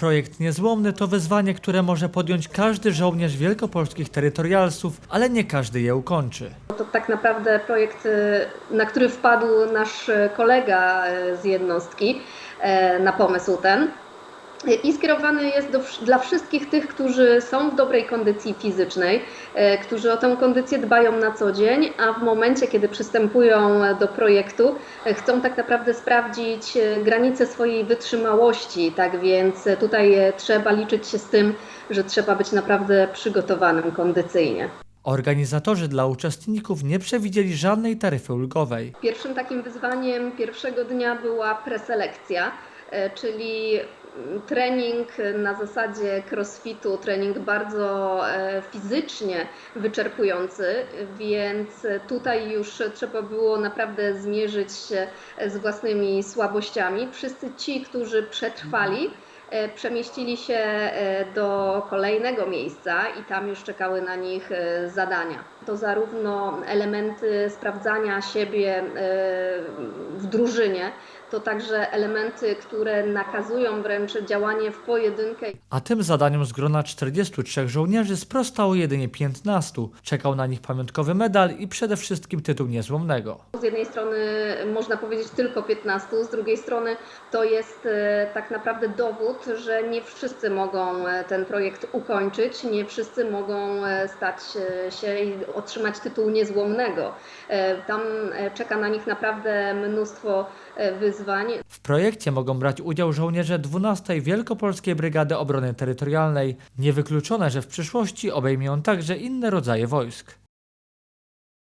Projekt Niezłomny to wyzwanie, które może podjąć każdy żołnierz wielkopolskich terytorialsów, ale nie każdy je ukończy. To tak naprawdę projekt, y, na który wpadł nasz y, kolega y, z jednostki e, na pomysł ten. I skierowany jest do, dla wszystkich tych, którzy są w dobrej kondycji fizycznej, e, którzy o tę kondycję dbają na co dzień, a w momencie, kiedy przystępują do projektu, e, chcą tak naprawdę sprawdzić e, granice swojej wytrzymałości. Tak więc tutaj trzeba liczyć się z tym, że trzeba być naprawdę przygotowanym kondycyjnie. Organizatorzy dla uczestników nie przewidzieli żadnej taryfy ulgowej. Pierwszym takim wyzwaniem pierwszego dnia była preselekcja, e, czyli mm, trening na zasadzie crossfitu, trening bardzo e, fizycznie wyczerpujący, więc tutaj już trzeba było naprawdę zmierzyć się z własnymi słabościami. Wszyscy ci, którzy przetrwali, przemieścili się e, do kolejnego miejsca i tam już czekały na nich e, zadania. To zarówno elementy sprawdzania siebie e, w drużynie, to także elementy, które nakazują wręcz działanie w pojedynkę. A tym zadaniom z grona 43 żołnierzy sprostało jedynie 15. Czekał na nich pamiątkowy medal i przede wszystkim tytuł niezłomnego. Z jednej strony można powiedzieć tylko 15, z drugiej strony to jest e, tak naprawdę dowód, że nie wszyscy mogą e, ten projekt ukończyć, nie wszyscy mogą e, stać się i otrzymać tytuł niezłomnego. Tam czeka na nich naprawdę mnóstwo e, wyzwań. W projekcie mogą brać udział żołnierze 12 Wielkopolskiej Brygady Obrony Terytorialnej. Niewykluczone, że w przyszłości obejmie on także inne rodzaje wojsk.